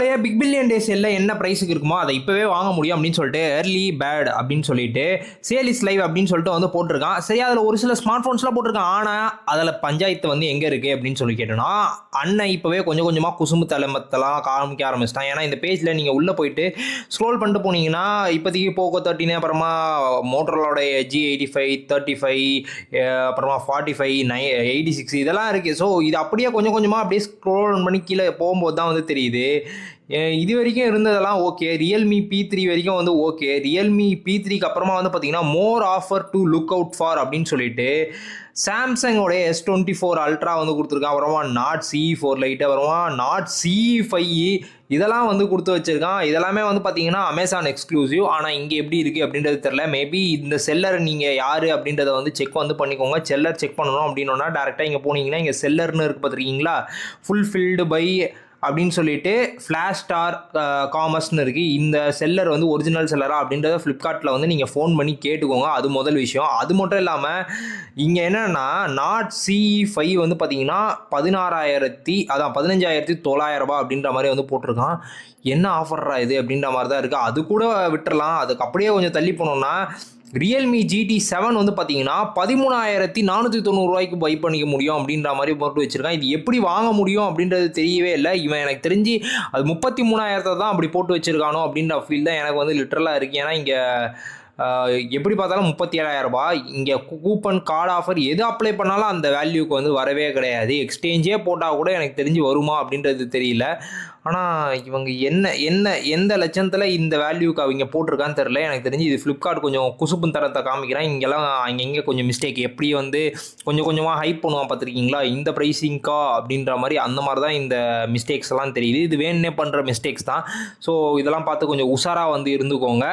ஃப்ளிப்கார்ட்டோடைய big billion டே சேலில் என்ன ப்ரைஸுக்கு இருக்குமோ அதை இப்போவே வாங்க முடியும் அப்படின்னு சொல்லிட்டு ஏர்லி பேட் அப்படின்னு சொல்லிட்டு சேல் இஸ் லைவ் அப்படின்னு சொல்லிட்டு வந்து போட்டிருக்கான். சரி அதில் ஒரு சில ஸ்மார்ட் ஃபோன்ஸ்லாம் போட்டிருக்கான். ஆனால் அதில் பஞ்சாயத்து வந்து எங்கே இருக்குது அப்படின்னு சொல்லி கேட்டோன்னா அண்ணன் இப்போவே கொஞ்சம் கொஞ்சமாக குசும்பு தலைமத்தெல்லாம் காமிக்க ஆரம்பிச்சிட்டான். ஏன்னா இந்த பேஜில் நீங்கள் உள்ளே போயிட்டு ஸ்க்ரோல் பண்ணிட்டு போனீங்கன்னா இப்போதைக்கு போக்கோ தேர்ட்டினு அப்புறமா மோட்டரோடைய G eighty five thirty five அப்புறமா ஃபார்ட்டி ஃபைவ் நை எயிட்டி சிக்ஸ் இதெல்லாம் இருக்குது ஸோ இது அப்படியே கொஞ்சம் கொஞ்சமாக அப்படியே ஸ்க்ரோல் பண்ணி கீழே போகும்போது தான் வந்து தெரியுது. இது வரைக்கும் இருந்ததெல்லாம் ஓகே ரியல்மி பி த்ரீ வரைக்கும் வந்து ஓகே ரியல்மி பி த்ரீக்கு அப்புறமா வந்து பார்த்தீங்கன்னா more offer to look out for அப்படின்னு சொல்லிட்டு சாம்சங்கோடைய எஸ் டுவெண்ட்டி ஃபோர் அல்ட்ரா வந்து கொடுத்துருக்கான். அப்புறமா நாட் சி ஃபோர் லைட்டு அப்புறமா நாட் சி ஃபைவ் இதெல்லாம் வந்து கொடுத்து வச்சுருக்கான். இதெல்லாமே வந்து பார்த்தீங்கன்னா அமேசான் எக்ஸ்க்ளூசிவ் ஆனால் இங்கே எப்படி இருக்குது அப்படின்றது தெரில மேபி இந்த செல்லர் நீங்கள் யார் அப்படின்றத வந்து செக் வந்து பண்ணிக்கோங்க. செல்லர் செக் பண்ணணும் அப்படின்னோன்னா டேரெக்டாக இங்கே போனீங்கன்னா இங்கே செல்லர்னு இருக்கு பார்த்துருக்கீங்களா ஃபுல்ஃபில்டு பை அப்படின்னு சொல்லிட்டு ஃப்ளாஷ் ஸ்டார் காமர்ஸ்னு இருக்குது இந்த செல்லர் வந்து ஒரிஜினல் செல்லரா அப்படின்றத ஃப்ளிப்கார்ட்டில் வந்து நீங்கள் ஃபோன் பண்ணி கேட்டுக்கோங்க. அது முதல் விஷயம். அது மட்டும் இல்லாமல் இங்கே என்னென்னா நாட் சி ஃபைவ் வந்து பார்த்தீங்கன்னா பதினாறாயிரத்தி அதான் பதினஞ்சாயிரத்தி தொள்ளாயிரம் ரூபாய் அப்படின்ற மாதிரி வந்து போட்டிருக்கான். என்ன ஆஃபர்ரா இது அப்படின்ற மாதிரி தான் இருக்குது அது கூட விட்டுறலாம். அதுக்கு அப்படியே கொஞ்சம் தள்ளி போனோம்னா ரியல்மி ஜிடி செவன் வந்து பார்த்தீங்கன்னா பதிமூணாயிரத்தி நானூற்றி தொண்ணூறுரூவாய்க்கு பை பண்ணிக்க முடியும் அப்படின்ற மாதிரி போட்டு வச்சுருக்கான். இது எப்படி வாங்க முடியும் அப்படின்றது தெரியவே இல்லை. இவன் எனக்கு தெரிஞ்சு அது முப்பத்தி மூணாயிரத்தை தான் அப்படி போட்டு வச்சுருக்கானோ அப்படின்ற ஃபீல் தான் எனக்கு வந்து லிட்ரலாக இருக்குது ஏன்னா இங்கே எப்படி பார்த்தாலும் முப்பத்தி ஏழாயிரம் ரூபாய். இங்கே கூப்பன் கார்டு ஆஃபர் எது அப்ளை பண்ணாலும் அந்த வேல்யூக்கு வந்து வரவே கிடையாது. எக்ஸ்சேஞ்சே போட்டால் கூட எனக்கு தெரிஞ்சு வருமா அப்படின்றது தெரியல. ஆனால் இவங்க என்ன என்ன எந்த லட்சத்தில் இந்த வேல்யூக்கு அவங்க போட்டிருக்கான்னு தெரில எனக்கு தெரிஞ்சு இது ஃப்ளிப்கார்ட் கொஞ்சம் குசுப்பும் தரத்தை காமிக்கிறான். இங்கெல்லாம் அங்கங்கே கொஞ்சம் மிஸ்டேக் எப்படி வந்து கொஞ்சம் கொஞ்சமாக ஹைப் பண்ணுவான் பார்த்துருக்கீங்களா? இந்த ப்ரைஸிங்க்கா அப்படின்ற மாதிரி அந்த மாதிரி தான் இந்த மிஸ்டேக்ஸ் எல்லாம் தெரியுது. இது வேணுன்னே பண்ணுற மிஸ்டேக்ஸ் தான். ஸோ இதெல்லாம் பார்த்து கொஞ்சம் உஷாராக வந்து இருந்துக்கோங்க.